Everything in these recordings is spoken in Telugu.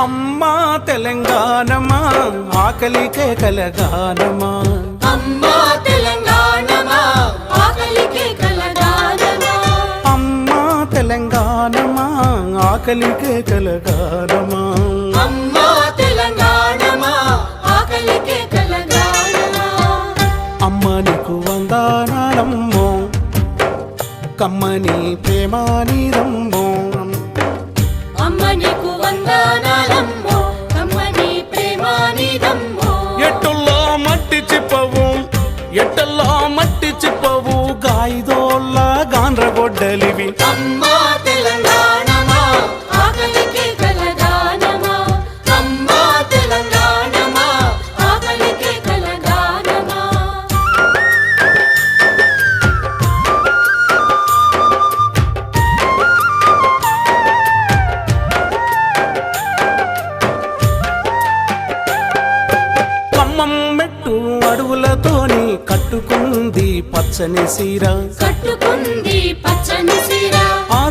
అమ్మా తెలంగాణమా ఆకలికే కలగానమా. అమ్మా తెలంగాణమా ఆకలికే కలగానమా. అమ్మా తెలంగాణమా ఆకలికే కలగానమా. అమ్మా తెలంగాణమా ఆకలికే కలగానమా. అమ్మ నీకు వందనాలమ్మో కమ్మని ప్రేమానిదమ్మో అమ్మ నీకు వందనాలమ్మో అడవులతోని కట్టుకుంది పచ్చని సీర. కట్టుకుంది పచ్చని సీర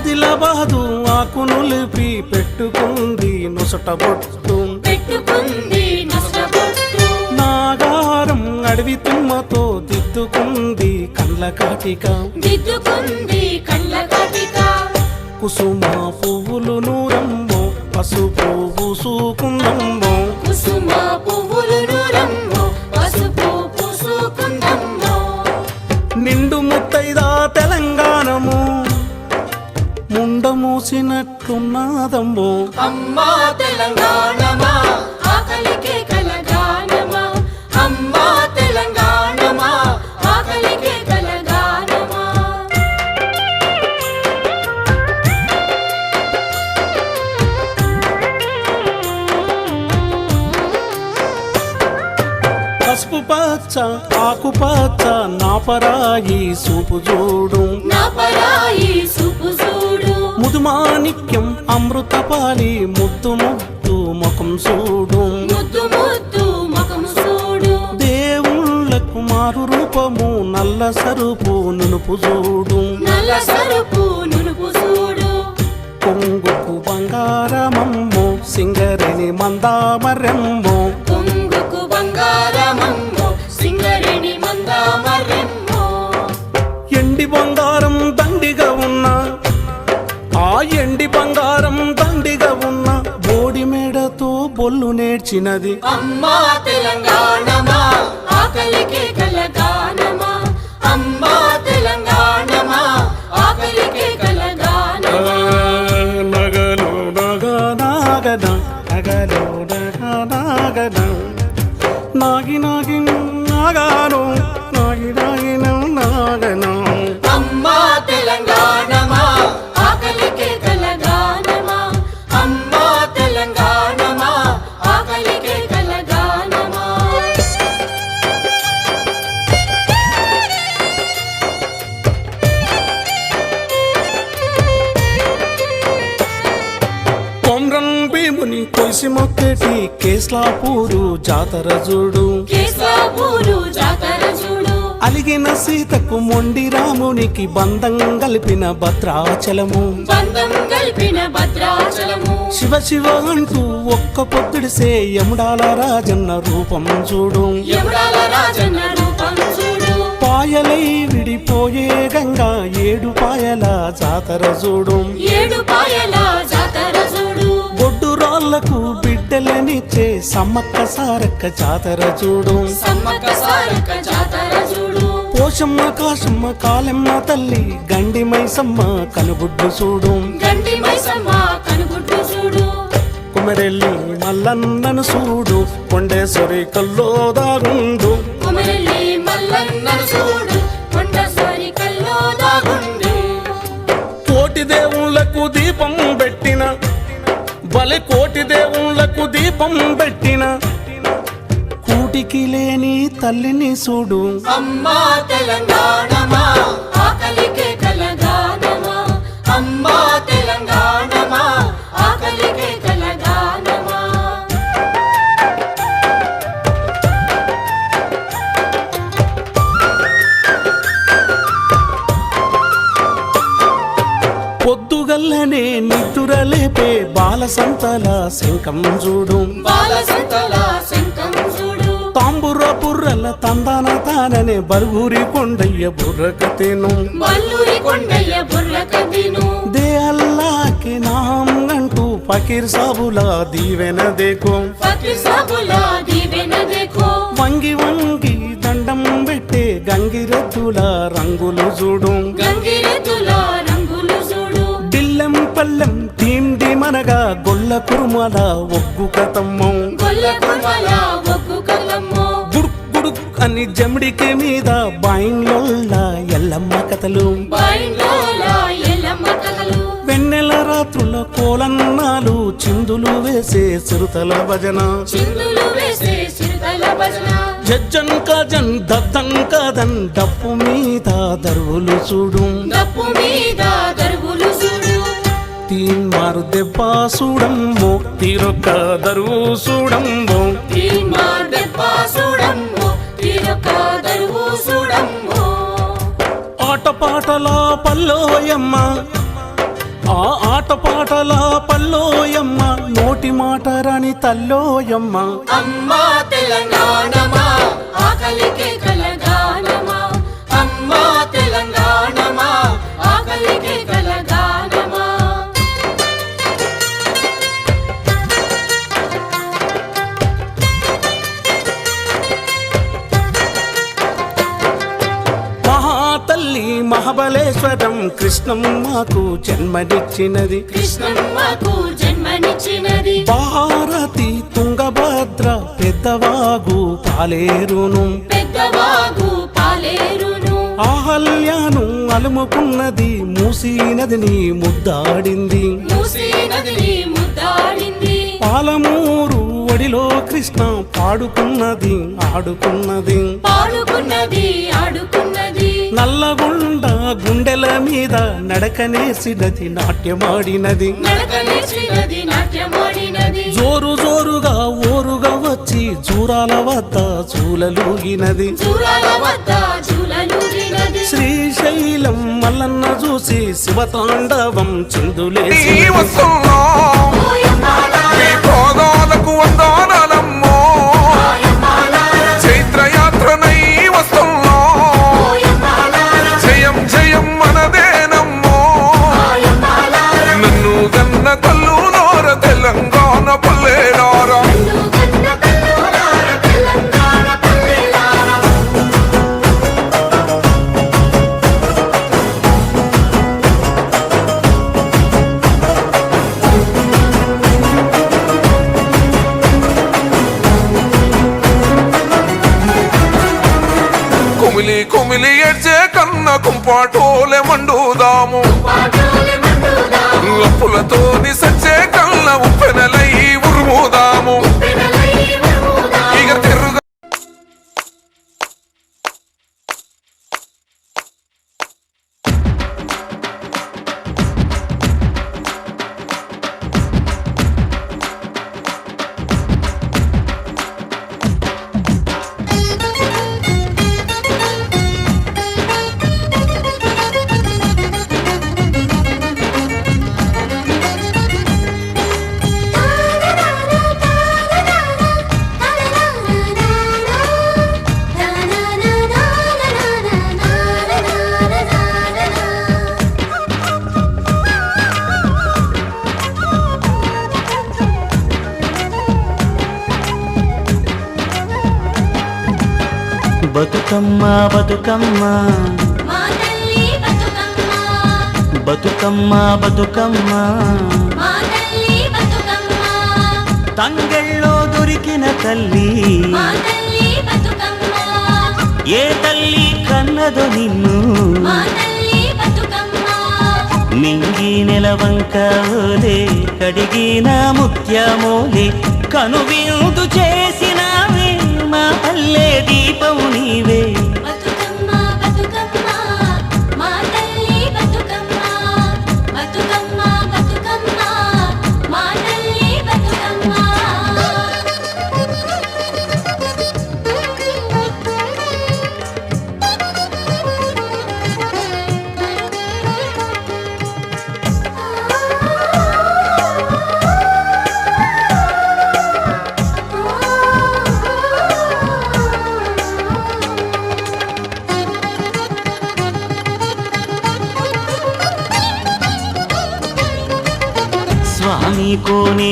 ఆదిలాబాదు ఆకునులిపి పెట్టుకుంది నొసట బొట్టు. నాగారం అడవి తుమ్మతో దిద్దుకుంది కండ్ల కళ్ళ కటిక. కుసుమ పువ్వులు నూరమ్మో పసుపు పూసుకుందమ్మో. కుసుమ పువ్వులు నూరమ్మో పసుపు పూసుకుందమ్మో. నిండు ముత్తైదా తెలంగాణము. ముండ మూసినట్లున్నదమ్మో అమ్మా తెలంగాణమా ఆకలికే కలగానమా. అమ్మా తెలంగాణమా ఆకలికే కలగానమా. పసుపు పచ్చ ఆకుపచ్చ నాపరాయి సూపు చూడు. నా పరాయి ముదుమాణిక్యం అమృతపాలి ముద్దు ముద్దు ముఖం చూడు ముద్దు ముద్దు ముఖం చూడు దేవుళ్ళకు మారు రూపము నల్ల సరుపు నునుపు చూడు. నల్ల సరుపు నునుపు చూడు కొంగుకు బంగారమమ్మో సింగరిని మందామరెమ్మో. ఎండి బంగారం దండిగా ఉన్న బోడి మేడతో బొల్లు నేర్చినది. అమ్మా తెలంగాణమా ఆకలికే కలగానమా అమ్మా తెలంగాణమా ఆకలికే కలగానమా నగలు నగ నాగన నగలు నగ నాగన నాగి నాగి కేశవపూరు జాతర చూడు అలిగిన సీతకు మొండి రామునికి బంధం కలిపిన భద్రాచలము. శివ శివ అంటూ ఒక్క పొద్దుడిసే యముడాల రాజన్న రూపం చూడు. పాయలై విడిపోయే గంగా ఏడు పాయల జాతర చూడు. ఏడు పాయల జాతర చూడు రాళ్ళకు బిడ్డలనిచ్చే సమ్మక్క సారక్క జాతర చూడు. పోషమ్మ కాశమ్మ కాలెమ్మ తల్లి గండి మైసమ్మ కనుగుడ్డు చూడు. కుమరెల్లి మల్లన్నను చూడు కొండేశ్వరి కల్లో దాగుండు. కోటి దేవుళ్ళకు దీపం పెట్టిన. కూటికి లేని తల్లిని చూడు. అమ్మా తెలంగాణమా ఆకలికే కలగానమా అమ్మా పొద్దుగల్లనే నిద్దురలేపే బాల సంతల శంఖం చూడు. తాంబుర బుర్రల తందాన తాననే బరుగురి కొండయ్య బుర్రక తిను. దే అల్లాకి నాం అంటూ ఫకీర్ సాబులా దీవెన దేకో. వంగి వంగి దండం పెట్టే గంగిరెద్దుల రంగులు చూడు. గంగిరెద్దుల మనగా గొల్ల కురుమల ఒగ్గు కతమ్మం గుడుక్ గుడుక్ అని జమిడికి మీద బాయింగ్లోళ్ళ ఎల్లమ్మ కథలు. వెన్నెల రాత్రుల కోలన్నాలు చిందులు వేసే చిరుతల భజన. జజ్జన్ కజన్ దద్దన్ కదన్ డప్పు మీద దరువులు చూడు. దప్పు మీద దరువులు చూడు. తీన్ మారు దెబ్బ చూడమ్మో తీరొక్క దరువు చూడమ్మో తీన్మార్ దెబ్బ చూడమ్మో తీరొక్క దరువు చూడమ్మో ఆటపాటల పల్లోయమ్మ ఆ ఆటపాటల పల్లోయమ్మ నోటి మాట రాని తల్లోయమ్మ. అమ్మా ఆకలికే అమ్మా తెలంగాణమా మహాబలేశ్వరం కృష్ణమ్మకు జన్మనిచ్చినది. కృష్ణమ్మకు జన్మనిచ్చినది. భారతి తుంగభద్ర పెద్దవాగు పాలేరును. పెద్దవాగు పాలేరును. ఆహల్యాను అలుముకున్నది మూసీ నదిని ముద్దాడింది. మూసీ నదిని ముద్దాడింది. పాలమూరు ఒడిలో కృష్ణ పాడుకున్నది ఆడుకున్నది. పాడుకున్నది ఆడుకున్నది. నల్లగొండ గుండెల మీద నడకనేసినది నాట్యమాడినది. జోరు జోరుగా ఓరుగా వచ్చి జూరాల వద్ద చూలలూగినది చూరాల వద్ద చూలలూరినది శ్రీశైలం మల్లన్న చూసి శివతాండవం చిందులేసి కుమిలి ఏడ్చే కన్న కుంపాటోలే మండుదాము. అప్పులతోని సచ్చే కళ్ళ ఉప్పెనలై ఉరుముదాము. బతుకమ్మ బతుకమ్మ. బతుకమ్మ. బతుకమ్మ తంగెళ్ళో దొరికిన తల్లి. ఏ తల్లి కన్నదో నిన్ను. మింగి నెలవంక ఓలే కడిగిన ముత్యమోలే కనువిందు పల్లె దీపం నీవే.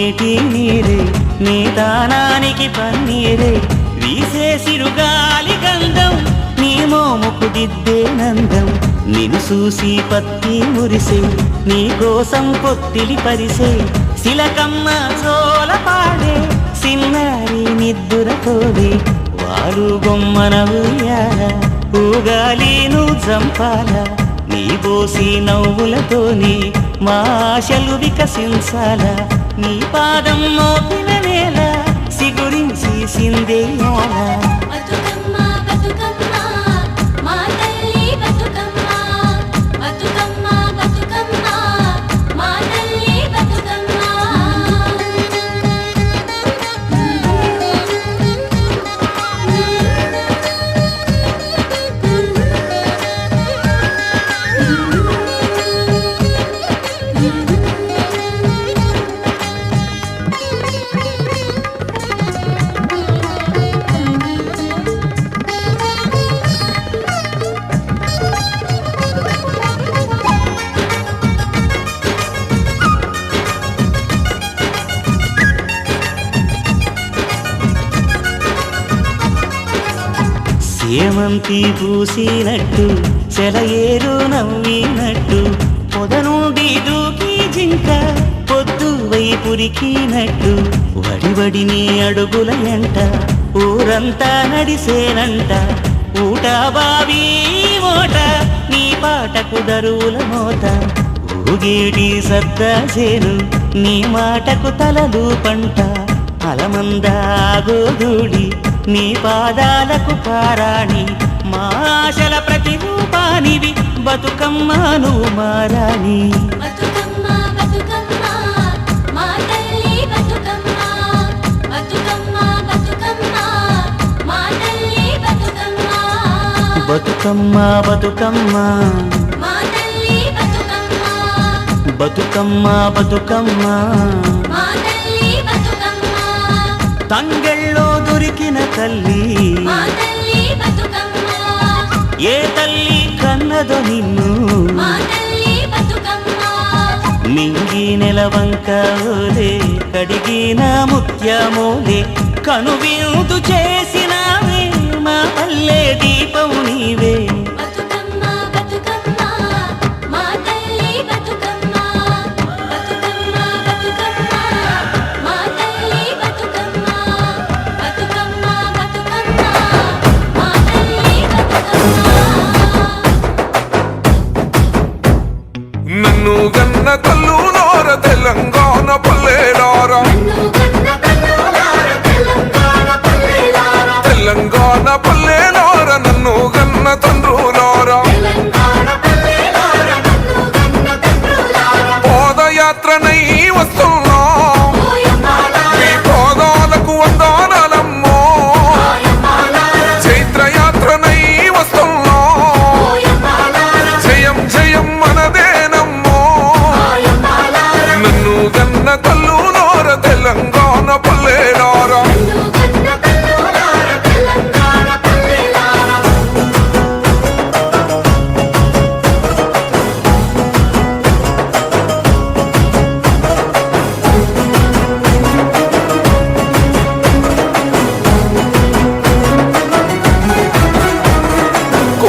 చూసుకోనేటి నీరే నీ దానానికి పన్నీరే. వీసేసిరు సిరుగాలి గంధం నీ మోముకు దిద్దే నందం. నిన్ను చూసి పత్తి మురిసే నీ కోసం పొత్తిలి పరిసే. శిలకమ్మ చోల పాడే సిన్నారి నిద్దురతోడే వాడు బొమ్మన ఊగాలి నువ్వు చంపాల. నీ బోసి నవ్వులతోని మా ఆశలు వికసించాలా. నీ పాదం మోపిన నేల సిగురించి సిందేయాల సేమంతి పూసినట్టు సెలయేరు నవ్వినట్టు పొద నుండి దూకి జింక పొద్దు వైపురికినట్టు వడివడి నీ అడుగుల ఎంట ఊరంతా నడిసేనంట ఊట బావి మోట నీ పాటకు దరువుల మోత ఊగేటి సద్దా నీ మాటకు తలలు పంట అలమందాగోదూడి నీ పాదాలకు పారాణి మా ఆశల ప్రతిరూపానివి బతుకమ్మను మారాణి. బతుకమ్మ బతుకమ్మ. మా తల్లి బతుకమ్మ. బతుకమ్మ బతుకమ్మ. మా తంగెళ్ళో దొరికిన తల్లి. ఏ తల్లి కన్నదో నిన్ను. మింగి నెలవంక ఓలే కడిగిన ముత్యమోలే కనువిందు చేసినావే మా పల్లె దీపం నీవే.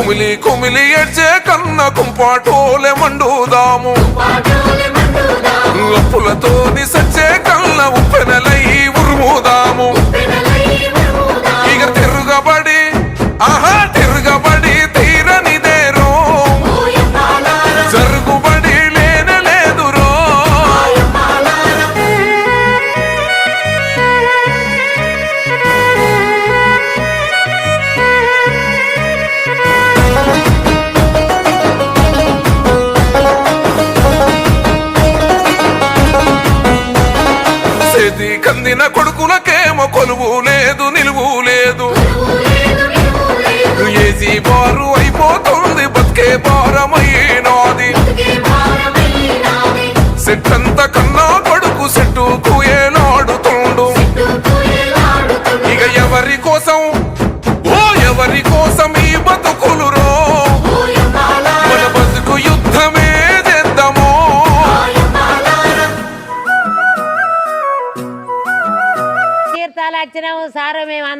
కుమిలి కుమిలి ఏడ్చే కన్న కుంపాటోలే మండుదాము. అప్పులతోని సచ్చే కళ్ళ ఉప్పెనలై ఉరుముదాము. ఇక తిరుగబడి ఆహా కందిన కొడుకులకేమో కొలువు లేదు నిలువు లేదు. ఏజీ బారు అయిపోతుంది బతికే భారమైనాది సెట్టంత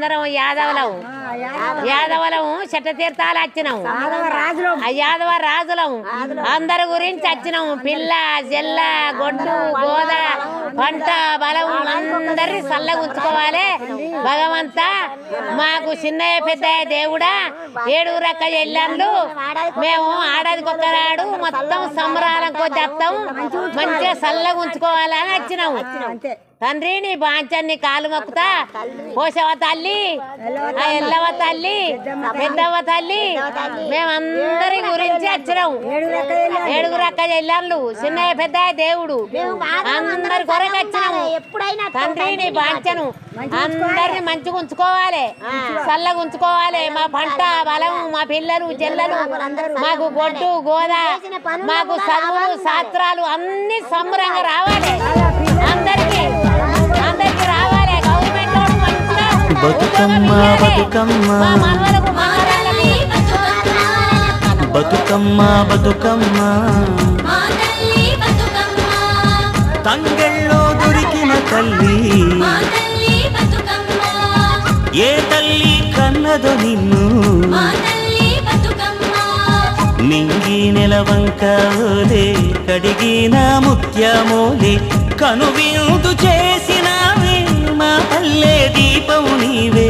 అందరం యాదవులం. యాదవులం చెట్ట తీర్థాలు వచ్చినాము ఆ యాదవ రాజులం అందరి గురించి వచ్చినాము పిల్ల జెల్ల గొడ్డు గోద పంట బలం చల్లగా ఉంచుకోవాలి భగవంత మాకు చిన్నయ్య పెద్దయ్య దేవుడా ఏడుగురు అక్క ఎల్లాన్లు మేము ఆడదికి ఒక్కరాడు మొత్తం సంబరాలం కొద్ది వస్తాం మంచిగా చల్లగా ఉంచుకోవాలని వచ్చినాము తండ్రి నీ బాంచన్ని కాలు మొక్కుతా. పోషవ తల్లి. ఎల్లవ తల్లి. పెద్దవ తల్లి. మేమందరి గురించి వచ్చినాం ఏడుగురు అక్క చెల్లెళ్ళు చిన్నయ్య పెద్ద దేవుడు. అందరి కొరకు వచ్చినాము ఎప్పుడైనా తండ్రి నీ బాంచను. అందరిని మంచిగా ఉంచుకోవాలి. చల్లగా ఉంచుకోవాలి. మా పంట బలం మా పిల్లలు చెల్లెలు మాకు గొడ్డు గోద మాకు చదువులు శాస్త్రాలు అన్ని సంబరంగా రావాలి. అందరికి బతుకమ్మ, బతుకమ్మ. బతుకమ్మ బతుకమ్మ. బతుకమ్మ దొరికిన తల్లి. ఏ తల్లి కన్నదో నిన్ను? నింగి నెలవంక కడిగిన ముత్యమోలే కనువిందు చేసి మా పల్లె దీపం నీవే.